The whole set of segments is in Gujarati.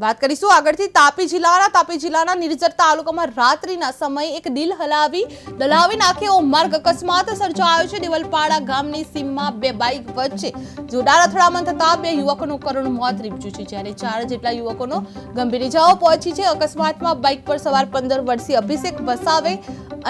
વાત કરીશું આગળથી તાપી જિલ્લાના તાપી જિલ્લાના નિર્જર તાલુકામાં રાત્રિના સમયે એક દિલ હલાવી, દલાવી નાખે એવો માર્ગ અકસ્માત સર્જાયો છે. દેવલપાડા ગામની સીમમાં બે બાઇક વચ્ચે જોરદાર અથડામણ થતા બે યુવકોનું કરુણ મોત નીપજ્યું છે, જ્યારે ચાર જેટલા યુવકોનો ગંભીર ઇજાઓ પહોંચી છે. અકસ્માતમાં બાઇક પર સવાર પંદર વર્ષીય અભિષેક વસાવે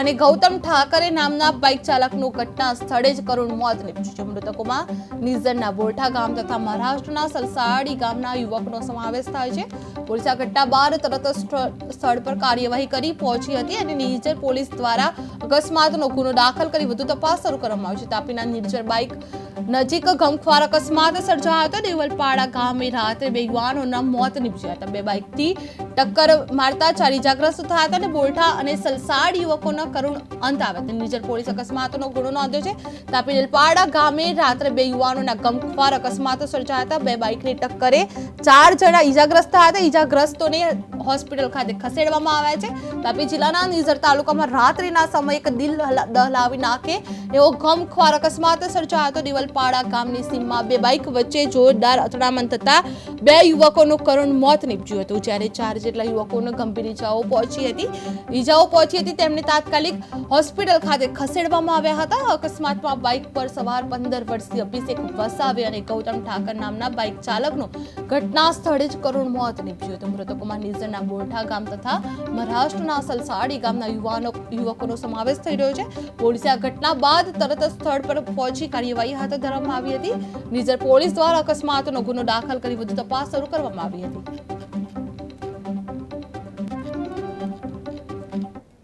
અને ગૌતમ ઠાકરે નામના બાઇક ચાલકનું ઘટના સ્થળે જ કરુણ મોત નીપજ્યું છે. મૃતકોમાં નિઝરના બોરઠા ગામ તથા મહારાષ્ટ્રના સલસાડી ગામના યુવકનો સમાવેશ થાય છે. પોલીસે આ ઘટના બાદ તરત સ્થળ પર કાર્યવાહી કરી પહોંચી હતી અને નિર્જર પોલીસ દ્વારા અકસ્માતનો ગુનો દાખલ કરી વધુ તપાસ શરૂ કરવામાં આવી છે. તાપીના નિર્જર બાઇક નજીક ગમખ્વાર અકસ્માત સર્જાયો હતો. દેવલપાડા ગામે રાત્રે બે યુવાનોના મોત નીપજ્યા હતા. બે બાઇકથી ટક્કર મારતા ચાર ઇજાગ્રસ્ત થયા હતા અને બોલઠા અને સલસાડ યુવકોના કરુણ અંત આવ્યા હતા નિર્જર પોલીસ અકસ્માતનો ગુનો નોંધ્યો છે. તાપી દેલપાડા ગામે રાત્રે બે યુવાનોના ગમખ્વાર અકસ્માતો સર્જાયા હતા. બે બાઇકની ટક્કરે ચાર જણા ઇજાગ્રસ્ત થયા હતા. ઇજાગ્રસ્તોને હોસ્પિટલ ખાતે ખસેડવામાં આવ્યા છે. તાપી જિલ્લાના નિઝર તાલુકામાં રાત્રિના સમયે એક દિલ દહલાવી નાખે એવો ગમખ્વાર અકસ્માત સર્જાયો હતો. દિવલપાડા ગામની સીમમાં બે બાઇક વચ્ચે જોરદાર અથડામણ થતા બે યુવકોનું કરુણ મોત નીપજ્યું હતું. જ્યારે ચાર જેટલા યુવકોને ગંભીર ઇજાઓ પહોંચી હતી. ઇજાઓ પહોંચી હતી તેમને તાત્કાલિક હોસ્પિટલ ખાતે ખસેડવામાં આવ્યા હતા. અકસ્માતમાં બાઇક પર સવાર પંદર વર્ષીય અભિષેક વસાવે અને ગૌતમ ઠાકર નામના બાઇક ચાલકનું ઘટના સ્થળે જ કરુણ મોત નીપજ્યું હતું. મૃતકોમાં નિઝરના બોરઠા ગામ તથા મહારાષ્ટ્રના સલસાડી ગામના યુવાનો યુવકોનો સમાવેશ થઈ રહ્યો છે. પોલીસે આ ઘટના બાદ તરત સ્થળ પર પહોંચી કાર્યવાહી હાથ ધરવામાં આવી હતી. નિઝર પોલીસ દ્વારા અકસ્માતનો ગુનો દાખલ કરી વધુ તપાસ શરૂ કરવામાં આવી હતી.